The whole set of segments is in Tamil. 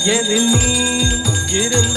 மனமே தான் நீயா எதில் நீ இருந்தாய்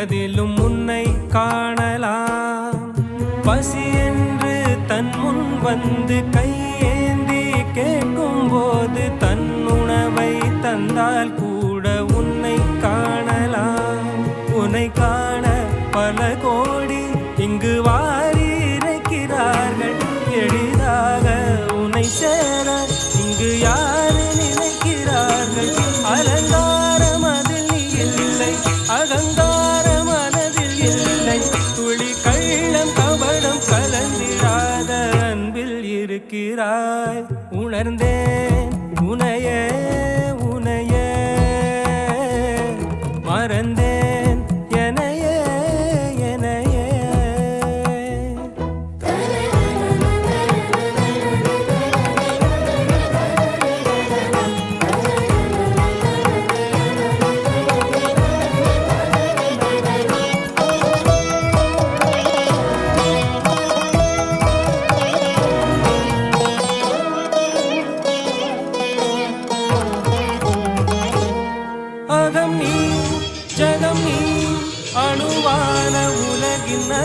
அதிலும் உன்னை காணலாம். பசி என்று தன் முன் வந்து கையேந்தி கேட்கும் போது தன் உணவை தந்தால் கூட உன்னை காணலாம். உன்னை காண பல கோடி இங்கு வா இருக்கிறாய் உணர்ந்தேன்.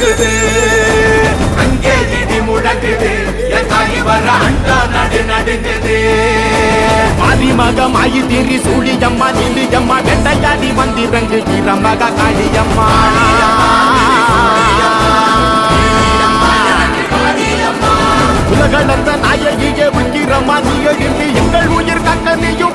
முழங்குது அங்கே இடி முழங்குது என் தாய் வர அண்டா நடு நடுங்குது. மதிமகம் ஆயி திரி சூழியம்மா நிலியம்மா வெட்டையாடி வந்திறங்கு இரமக காளியம்மா. உலகளந்த நாயகியே விக்கிரமா நீ எழுந்து எங்கள் உயிர் கக்க நீயும்.